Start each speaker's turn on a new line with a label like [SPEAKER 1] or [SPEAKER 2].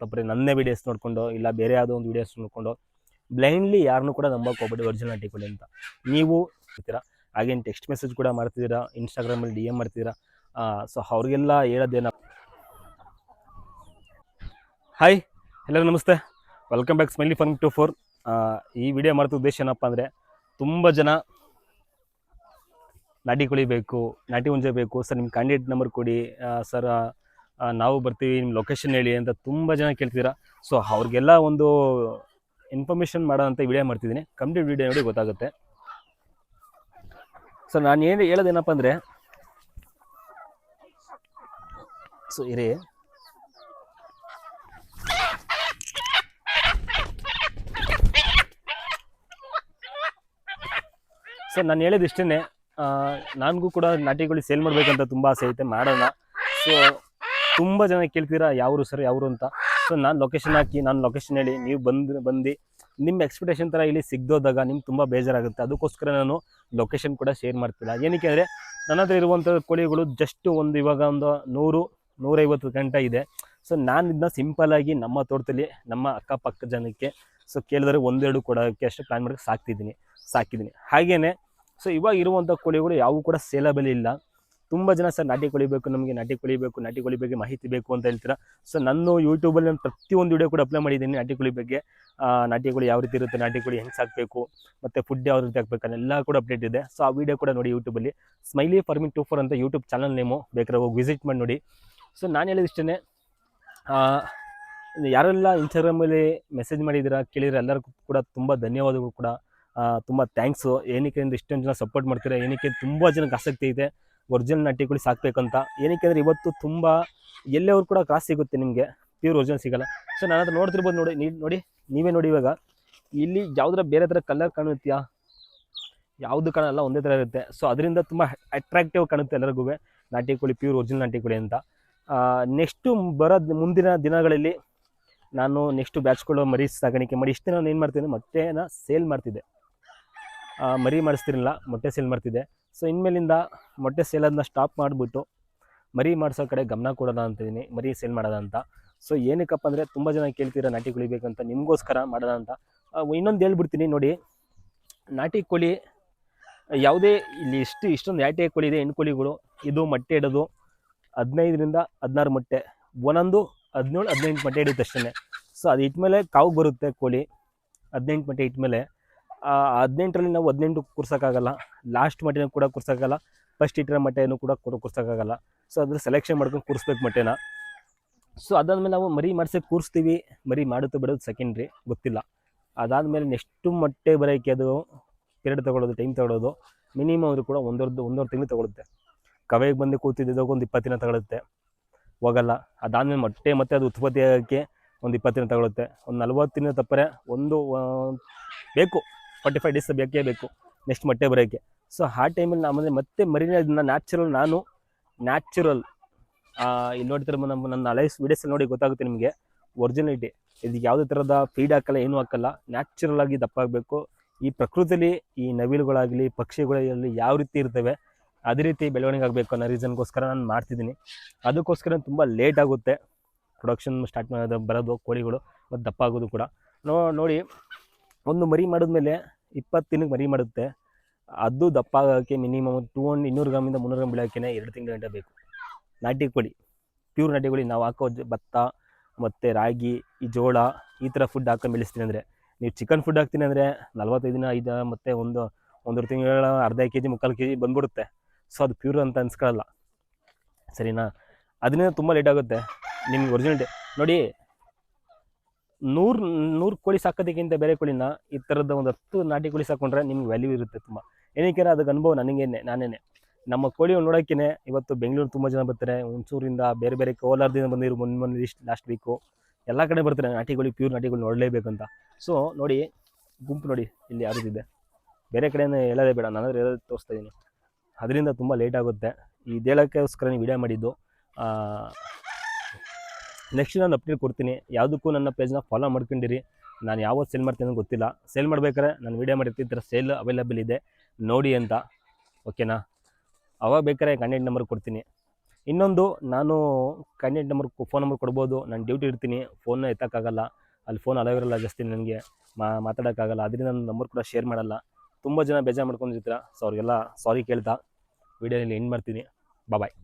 [SPEAKER 1] ತಪ್ಪರೆ ನನ್ನೇ ವಿಡಿಯೋಸ್ ನೋಡ್ಕೊಂಡು, ಇಲ್ಲ ಬೇರೆ ಯಾವುದೋ ಒಂದು ವಿಡಿಯೋಸ್ ನೋಡ್ಕೊಂಡು ಬ್ಲೈಂಡ್ಲಿ ಯಾರನ್ನೂ ಕೂಡ ನಂಬಕ್ಕೆ ಹೋಗ್ಬೇಡಿ ಒರಿಜಿನಲ್ ಕೊಡಿ ಅಂತ. ನೀವು ಇರ್ತೀರಾ ಹಾಗೇನು ಟೆಕ್ಸ್ಟ್ ಮೆಸೇಜ್ ಕೂಡ ಮಾಡ್ತಿದ್ದೀರಾ? ಇನ್ಸ್ಟಾಗ್ರಾಮಲ್ಲಿ ಡಿ ಎಂ ಮಾಡ್ತಿದ್ದೀರಾ? ಸೊ ಅವ್ರಿಗೆಲ್ಲ ಹೇಳೋದೇನ? ಹಾಯ್ ಎಲ್ಲರೂ ನಮಸ್ತೆ. Welcome back smiley fun two four ಈ ವಿಡಿಯೋ ಮಾಡ್ತಿದ್ದ ಉದ್ದೇಶ ಏನಪ್ಪ ಅಂದರೆ, ತುಂಬ ಜನ ನಾಟಿ ಕುಳಿಬೇಕು, ನಾಟಿ ಹುಂಜೆ ಬೇಕು ಸರ್ ನಿಮ್ಮ ಕ್ಯಾಂಡಿಡೇಟ್ ನಂಬರ್ ಕೊಡಿ ಸರ್ ನಾವು ಬರ್ತೀವಿ ನಿಮ್ಮ ಲೊಕೇಶನ್ ಹೇಳಿ ಅಂತ ತುಂಬ ಜನ ಕೇಳ್ತಿದ್ದೀರಾ. ಸೊ ಅವ್ರಿಗೆಲ್ಲ ಒಂದು ಇನ್ಫಾರ್ಮೇಷನ್ ಮಾಡೋ ಅಂತ ವಿಡಿಯೋ ಮಾಡ್ತಿದ್ದೀನಿ. ಕಂಪ್ಲೀಟ್ ವಿಡಿಯೋ ನೋಡಿ ಗೊತ್ತಾಗುತ್ತೆ. ಸೊ ನಾನು ಏನು ಹೇಳೋದೇನಪ್ಪ ಅಂದರೆ ಸೊ ಇರಿ. ಸರ್ ನಾನು ಹೇಳಿದ ಇಷ್ಟೇ ನನಗೂ ಕೂಡ ನಾಟಿಗಳು ಸೇಲ್ ಮಾಡಬೇಕಂತ ತುಂಬ ಆಸೆ ಐತೆ, ಮಾಡೋಣ. ಸೊ ತುಂಬ ಜನ ಕೇಳ್ತೀರಾ, ಯಾವರು ಸರ್ ಯಾವರು ಅಂತ. ಸೊ ನಾನು ಲೊಕೇಶನ್ ಹಾಕಿ, ನಾನು ಲೊಕೇಶನ್ ಹೇಳಿ, ನೀವು ಬಂದು ಬಂದು. ನಿಮ್ಮ ಎಕ್ಸ್ಪೆಕ್ಟೇಷನ್ ಥರ ಇಲ್ಲಿ ಸಿಗ್ದೋದಾಗ ನಿಮ್ಗೆ ತುಂಬ ಬೇಜಾರಾಗುತ್ತೆ. ಅದಕ್ಕೋಸ್ಕರ ನಾನು ಲೊಕೇಶನ್ ಕೂಡ ಶೇರ್ ಮಾಡ್ತಿಲ್ಲ. ಏನಕ್ಕೆ ಅಂದರೆ, ನನ್ನ ಹತ್ರ ಇರುವಂಥ ಕೋಳಿಗಳು ಜಸ್ಟ್ ಒಂದು ಇವಾಗ ಒಂದು ನೂರು, ನೂರೈವತ್ತು ಗಂಟೆ ಇದೆ. ಸೊ ನಾನು ಇದನ್ನ ಸಿಂಪಲ್ಲಾಗಿ ನಮ್ಮ ತೋಟದಲ್ಲಿ, ನಮ್ಮ ಅಕ್ಕಪಕ್ಕ ಜನಕ್ಕೆ ಸೊ ಕೇಳಿದ್ರೆ ಒಂದೆರಡು ಕೊಡೋಕ್ಕೆ ಅಷ್ಟು ಪ್ಲ್ಯಾನ್ ಮಾಡೋಕ್ಕೆ ಸಾಕ್ತಿದ್ದೀನಿ, ಸಾಕಿದ್ದೀನಿ. ಹಾಗೆಯೇ ಸೊ ಇವಾಗ ಇರುವಂಥ ಕೋಳಿಗಳು ಯಾವೂ ಕೂಡ ಸೇಲಬಲ್ ಇಲ್ಲ. ತುಂಬ ಜನ ಸರ್ ನಾಟಿ ಕೋಳಿ ಬೇಕು ನಮಗೆ ನಾಟಿ ಕೋಳಿ ಬೇಕು ನಾಟಿ ಕೋಳಿ ಬಗ್ಗೆ ಮಾಹಿತಿ ಬೇಕು ಅಂತ ಹೇಳ್ತೀರಾ? ಸೊ ನಾನು ಯೂಟ್ಯೂಬಲ್ಲಿ ನಾನು ಪ್ರತಿಯೊಂದು ವಿಡಿಯೋ ಕೂಡ ಅಪ್ಲೈ ಮಾಡಿದ್ದೀನಿ ನಾಟಿ ಕೋಳಿ ಬಗ್ಗೆ. ನಾಟಿ ಕೋಳಿ ಯಾವ ರೀತಿ ಇರುತ್ತೆ, ನಾಟಿ ಕೋಳಿ ಹೆಂಗೆ ಸಾಕಬೇಕು, ಮತ್ತು ಫುಡ್ ಯಾವ ರೀತಿ ಹಾಕ್ಬೇಕು ಅನ್ನೆಲ್ಲ ಕೂಡ ಅಪ್ಡೇಟ್ ಇದೆ. ಸೊ ಆ ವಿಡಿಯೋ ಕೂಡ ನೋಡಿ ಯೂಟ್ಯೂಬಲ್ಲಿ ಸ್ಮೈಲಿ ಫಾರ್ಮಿಂಗ್ ಟು ಫೋರ್ ಅಂತ ಯೂಟ್ಯೂಬ್ ಚಾನಲ್ ನೇಮು ಬೇಕಾದ್ರೆ ಹೋಗಿ ವಿಸಿಟ್ ಮಾಡಿ ನೋಡಿ. ಸೊ ನಾನು ಹೇಳಿದ ಇಷ್ಟೇ ಯಾರೆಲ್ಲ ಇನ್ಸ್ಟಾಗ್ರಾಮಲ್ಲಿ ಮೆಸೇಜ್ ಮಾಡಿದ್ದೀರಾ, ಕೇಳಿದ್ರೆ ಎಲ್ಲರಿಗೂ ಕೂಡ ತುಂಬ ಧನ್ಯವಾದಗಳು ಕೂಡ. ತುಂಬ ಥ್ಯಾಂಕ್ಸು ಏನಕ್ಕೆ ಇಷ್ಟೊಂದು ಜನ ಸಪೋರ್ಟ್ ಮಾಡ್ತೀರಾ, ಏನಕ್ಕೆ ತುಂಬ ಜನಕ್ಕೆ ಆಸಕ್ತಿ ಇದೆ. ಒರಿಜಿನಲ್ ಕೋಳಿ ಸಾಕಬೇಕಂತ. ಏನಕ್ಕೆ ಅಂದರೆ ಇವತ್ತು ತುಂಬ ಎಲ್ಲೆವ್ರು ಕೂಡ ಕ್ರಾಸ್ ಸಿಗುತ್ತೆ ನಿಮಗೆ. ಪ್ಯೂರ್ ಒರಿಜಿನಲ್ ಸಿಗಲ್ಲ. ಸೊ ನಾನು ಹತ್ರ ನೋಡ್ತಿರ್ಬೋದು ನೋಡಿ, ನೀವು ನೋಡಿ, ನೀವೇ ನೋಡಿ ಇವಾಗ. ಇಲ್ಲಿ ಯಾವುದರ ಬೇರೆ ಥರ ಕಲರ್ ಕಾಣುತ್ತೀಯಾ ಯಾವುದು ಕಾಣಲ್ಲ ಒಂದೇ ಥರ ಇರುತ್ತೆ. ಸೊ ಅದರಿಂದ ತುಂಬ ಅಟ್ರಾಕ್ಟಿವ್ ಕಾಣುತ್ತೆ ಎಲ್ಲರಿಗೂ ನಾಟಿ ಕೋಳಿ ಪ್ಯೂರ್ ಒರಿಜಿನಲ್ ನಾಟಿ ಕೋಳಿ ಅಂತ. ನೆಕ್ಸ್ಟು ಬರೋದು ಮುಂದಿನ ದಿನಗಳಲ್ಲಿ ನಾನು ನೆಕ್ಸ್ಟು ಬ್ಯಾಚ್ಗಳು ಮರಿ ಸಾಗಾಣಿಕೆ ಮಾಡಿ, ಇಷ್ಟು ನಾನು ಏನು ಮಾಡ್ತೀನಿ, ಮೊಟ್ಟೆನ ಸೇಲ್ ಮಾಡ್ತಿದ್ದೆ. ಮರಿ ಮಾಡಿಸ್ತಿರಲಿಲ್ಲ, ಮೊಟ್ಟೆ ಸೇಲ್ ಮಾಡ್ತಿದ್ದೆ. ಸೊ ಇನ್ಮೇಲಿಂದ ಮೊಟ್ಟೆ ಸೇಲನ್ನು ಸ್ಟಾಪ್ ಮಾಡಿಬಿಟ್ಟು ಮರಿ ಮಾಡಿಸೋ ಕಡೆ ಗಮನ ಕೊಡೋದ ಅಂತಿದ್ದೀನಿ ಮರಿ ಸೇಲ್ ಮಾಡೋದ ಅಂತ. ಸೊ ಏನಕ್ಕಪ್ಪ ಅಂದರೆ ತುಂಬ ಜನ ಕೇಳ್ತೀರ ನಾಟಿ ಕೋಳಿ ಬೇಕಂತ ನಿಮಗೋಸ್ಕರ ಮಾಡೋದ ಅಂತ. ಇನ್ನೊಂದು ಹೇಳ್ಬಿಡ್ತೀನಿ ನೋಡಿ. ನಾಟಿ ಕೋಳಿ, ಯಾವುದೇ ಇಲ್ಲಿ ಇಷ್ಟು ಇಷ್ಟೊಂದು ಯಾಟೆ ಕೋಳಿ ಇದೆ ಹೆಣ್ಣು ಕೋಳಿಗಳು ಇದು ಮೊಟ್ಟೆ ಇಡೋದು ಹದಿನೈದರಿಂದ ಹದಿನಾರು ಮೊಟ್ಟೆ. ಒಂದೊಂದು ಹದಿನೇಳು ಹದಿನೆಂಟು ಮೊಟ್ಟೆ ಇಡುತ್ತೆ ಅಷ್ಟೇ ಸೊ ಅದು ಇಟ್ಮೇಲೆ ಕಾವು ಬರುತ್ತೆ ಕೋಳಿ. ಹದಿನೆಂಟು ಮೊಟ್ಟೆ ಇಟ್ಮೇಲೆ ಆ ಹದಿನೆಂಟರಲ್ಲಿ ನಾವು ಹದಿನೆಂಟು ಕೂರ್ಸೋಕ್ಕಾಗಲ್ಲ. ಲಾಸ್ಟ್ ಮಟ್ಟಿನ ಕೂಡ ಕೂರ್ಸೋಕ್ಕಾಗಲ್ಲ. ಫಸ್ಟ್ ಇಟ್ಟಿರೋ ಮಟ್ಟೆಯನ್ನು ಕೂಡ ಕೂಡ ಕೂರ್ಸೋಕ್ಕಾಗಲ್ಲ. ಸೊ ಅದ್ರ ಸೆಲೆಕ್ಷನ್ ಮಾಡ್ಕೊಂಡು ಕೂರಿಸ್ಬೇಕು ಮಟ್ಟೆನ. ಸೊ ಅದಾದಮೇಲೆ ನಾವು ಮರಿ ಮಾಡಿಸಿ ಕೂರಿಸ್ತೀವಿ. ಮರಿ ಮಾಡುತ್ತೆ ಬಿಡೋದು ಸೆಕೆಂಡ್ರಿ ಗೊತ್ತಿಲ್ಲ. ಅದಾದಮೇಲೆ ನೆಕ್ಸ್ಟು ಮೊಟ್ಟೆ ಬರೋಕ್ಕೆ ಅದು ಪೀರಿಯಡ್ ತೊಗೊಳೋದು ಟೈಮ್ ತೊಗೊಳೋದು. ಮಿನಿಮಮ್ ಅವರು ಕೂಡ ಒಂದೊಂದು ಒಂದೂವರೆ ತಿಂಗಳು ತೊಗೊಳುತ್ತೆ. ಕವೆಗೆ ಬಂದು ಕೂತಿದ್ದಾಗ ಒಂದು ಇಪ್ಪತ್ತು ದಿನ ತಗೊಳುತ್ತೆ. ಹೋಗಲ್ಲ. ಅದಾದಮೇಲೆ ಮೊಟ್ಟೆ ಮತ್ತು ಅದು ಉತ್ಪತ್ತಿ ಆಗೋಕ್ಕೆ ಒಂದು ಇಪ್ಪತ್ತು ದಿನ ತಗೊಳುತ್ತೆ. ಒಂದು ನಲ್ವತ್ತು ದಿನ ತಪ್ಪರೆ ಒಂದು ಬೇಕು. ಫಾರ್ಟಿ ಫೈವ್ ಡೇಸ್ ಬೇಕೇ ಬೇಕು ನೆಕ್ಸ್ಟ್ ಮೊಟ್ಟೆ ಬರೋಕ್ಕೆ ಸೊ ಆ ಟೈಮಲ್ಲಿ ನಮ್ಮನೆ ಮತ್ತೆ ಮರಿನೇ ಅದನ್ನ ನ್ಯಾಚುರಲ್ ನಾನು ನ್ಯಾಚುರಲ್ ಇಲ್ಲಿ ನೋಡ್ತಿರೋ ನಮ್ಮ ನನ್ನ ಹಳೆ ವಿಡಿಯೋಸ್ ನೋಡಿ ಗೊತ್ತಾಗುತ್ತೆ ನಿಮಗೆ. ಒರಿಜಿನಲಿಟಿ ಇದು ಯಾವುದೇ ಥರದ ಫೀಡ್ ಹಾಕಲ್ಲ, ಏನೂ ಹಾಕಲ್ಲ. ನ್ಯಾಚುರಲ್ ಆಗಿ ದಪ್ಪ ಆಗಬೇಕು ಈ ಪ್ರಕೃತಿಲಿ, ಈ ನವಿಲುಗಳಾಗಲಿ ಪಕ್ಷಿಗಳಲ್ಲಿ ಯಾವ ರೀತಿ ಇರ್ತವೆ, ಅದೇ ರೀತಿ ಬೆಳವಣಿಗೆ ಆಗಬೇಕು ಅನ್ನೋ ರೀಸನ್ಗೋಸ್ಕರ ನಾನು ಮಾಡ್ತಿದ್ದೀನಿ. ಅದಕ್ಕೋಸ್ಕರ ತುಂಬ ಲೇಟ್ ಆಗುತ್ತೆ. ಪ್ರೊಡಕ್ಷನ್ ಸ್ಟಾರ್ಟ್ ಮಾಡೋದು, ಬರೋದು, ಕೋಳಿಗಳು, ಮತ್ತು ದಪ್ಪ ಆಗೋದು ಕೂಡ ನೋಡಿ, ಒಂದು ಮರಿ ಮಾಡಿದ್ಮೇಲೆ ಇಪ್ಪತ್ತು ದಿನಕ್ಕೆ ಮರಿ ಮಾಡುತ್ತೆ. ಅದು ದಪ್ಪ ಆಗೋಕ್ಕೆ ಮಿನಿಮಮ್ ಟೂ ಹಂಡ್ ಇನ್ನೂರು ಗ್ರಾಮಿಂದ ಮುನ್ನೂರು ಗ್ರಾಮ್ ಬೆಳೆಯೋಕ್ಕೆ ಎರಡು ತಿಂಗಳ ಗಂಟೆ ಬೇಕು. ನಾಟಿ ಕೋಳಿ, ಪ್ಯೂರ್ ನಾಟಿ ಕೋಳಿ ನಾವು ಹಾಕೋ ಭತ್ತ, ಮತ್ತು ರಾಗಿ, ಈ ಜೋಳ, ಈ ಥರ ಫುಡ್ ಹಾಕೊಂಡು ಬೆಳೆಸ್ತೀನಿ ಅಂದರೆ, ನೀವು ಚಿಕನ್ ಫುಡ್ ಹಾಕ್ತೀನಿ ಅಂದರೆ ನಲ್ವತ್ತೈದು ದಿನ, ಐದು ಮತ್ತು ಒಂದು, ಒಂದೂವರೆ ತಿಂಗಳ, ಅರ್ಧ ಕೆ ಜಿ ಮುಕ್ಕಾಲು ಕೆ ಜಿ ಬಂದ್ಬಿಡುತ್ತೆ. ಸೊ ಅದು ಪ್ಯೂರ್ ಅಂತ ಅನ್ಸ್ಕೊಳ್ಳಲ್ಲ ಸರಿನಾ? ಅದರಿಂದ ತುಂಬ ಲೇಟ್ ಆಗುತ್ತೆ. ನಿಮ್ಗೆ ಒರಿಜಿನಲ್ ನೋಡಿ ನೂರು ನೂರು ಕೋಳಿ ಸಾಕೋದಕ್ಕಿಂತ ಬೇರೆ ಕೋಳಿನ ಈ ಥರದ ಒಂದು ಹತ್ತು ನಾಟಿ ಕೋಳಿ ಸಾಕೊಂಡ್ರೆ ನಿಮ್ಗೆ ವ್ಯಾಲ್ಯೂ ಇರುತ್ತೆ ತುಂಬ. ಏನಕ್ಕೆ ಅದಕ್ಕೆ ಅನುಭವ ನನಗೇನೆ, ನಾನೇನೆ. ನಮ್ಮ ಕೋಳಿ ನೋಡೋಕ್ಕೇ ಇವತ್ತು ಬೆಂಗಳೂರು ತುಂಬ ಜನ ಬರ್ತಾರೆ. ಹುಣಸೂರಿಂದ ಬೇರೆ ಬೇರೆ ಕೋಲಾರದಿಂದ ಬಂದಿರು ಮೊನ್ನೆ ಮೊನ್ನೆ ಇಷ್ಟು ಲಾಸ್ಟ್ ವೀಕು ಎಲ್ಲ ಕಡೆ ಬರ್ತಾರೆ. ನಾಟಿ ಕೋಳಿ ಪ್ಯೂರ್ ನಾಟಿಗಳು ನೋಡಲೇಬೇಕಂತ. ಸೊ ನೋಡಿ, ಗುಂಪು ನೋಡಿ ಇಲ್ಲಿ ಯಾರಿದೆ ಬೇರೆ ಕಡೆನೇ ಹೇಳೋದೇ ಬೇಡ. ನಾನು ಹೇಳೋದು ತೋರಿಸ್ತಾ ಇದ್ದೀನಿ. ಅದರಿಂದ ತುಂಬ ಲೇಟ್ ಆಗುತ್ತೆ. ಈ ದೇಳಕ್ಕೋಸ್ಕರ ನೀವು ವಿಡಿಯೋ ಮಾಡಿದ್ದು ನೆಕ್ಸ್ಟ್ ನಾನು ಅಪ್ಡೇಟ್ ಕೊಡ್ತೀನಿ. ಯಾವುದಕ್ಕೂ ನನ್ನ ಪೇಜ್ನ ಫಾಲೋ ಮಾಡ್ಕೊಂಡಿರಿ. ನಾನು ಯಾವತ್ತು ಸೇಲ್ ಮಾಡ್ತೀನಿ ಗೊತ್ತಿಲ್ಲ. ಸೇಲ್ ಮಾಡ್ಬೇಕಾದ್ರೆ ನಾನು ವೀಡಿಯೋ ಮಾಡಿರ್ತೀನಿ ಥರ ಸೇಲ್ ಅವೈಲೇಬಲ್ ಇದೆ. ನೋಡಿ ಅಂತ. ಓಕೆನಾ ಅವಾಗ ಬೇಕಾದ್ರೆ ಕಾಂಟ್ಯಾಕ್ಟ್ ನಂಬರ್ ಕೊಡ್ತೀನಿ. ಇನ್ನೊಂದು, ನಾನು ಕ್ಯಾಂಡಿಡೇಟ್ ನಂಬರ್ ಫೋನ್ ನಂಬರ್ ಕೊಡ್ಬೋದು. ನಾನು ಡ್ಯೂಟಿ ಇರ್ತೀನಿ. ಫೋನ್ನ ಎತ್ತಕ್ಕಾಗಲ್ಲ. ಅಲ್ಲಿ ಫೋನ್ ಅಲೋ ಇರಲ್ಲ ಜಾಸ್ತಿ ನನಗೆ. ಮಾ, ಮಾತಾಡೋಕ್ಕಾಗಲ್ಲ. ಅದರಿಂದ ನನ್ನ ನಂಬರ್ ಕೂಡ ಶೇರ್ ಮಾಡಲ್ಲ. ತುಂಬ ಜನ ಬೇಜಾರು ಮಾಡ್ಕೊಂಡಿರ್ತೀರ. ಸೊ ಅವ್ರಿಗೆಲ್ಲ ಸಾರಿ ಕೇಳ್ತಾ. ವೀಡಿಯೋನಲ್ಲಿ ಎಂಡ್ ಮಾಡ್ತೀನಿ. ಬಾಯ್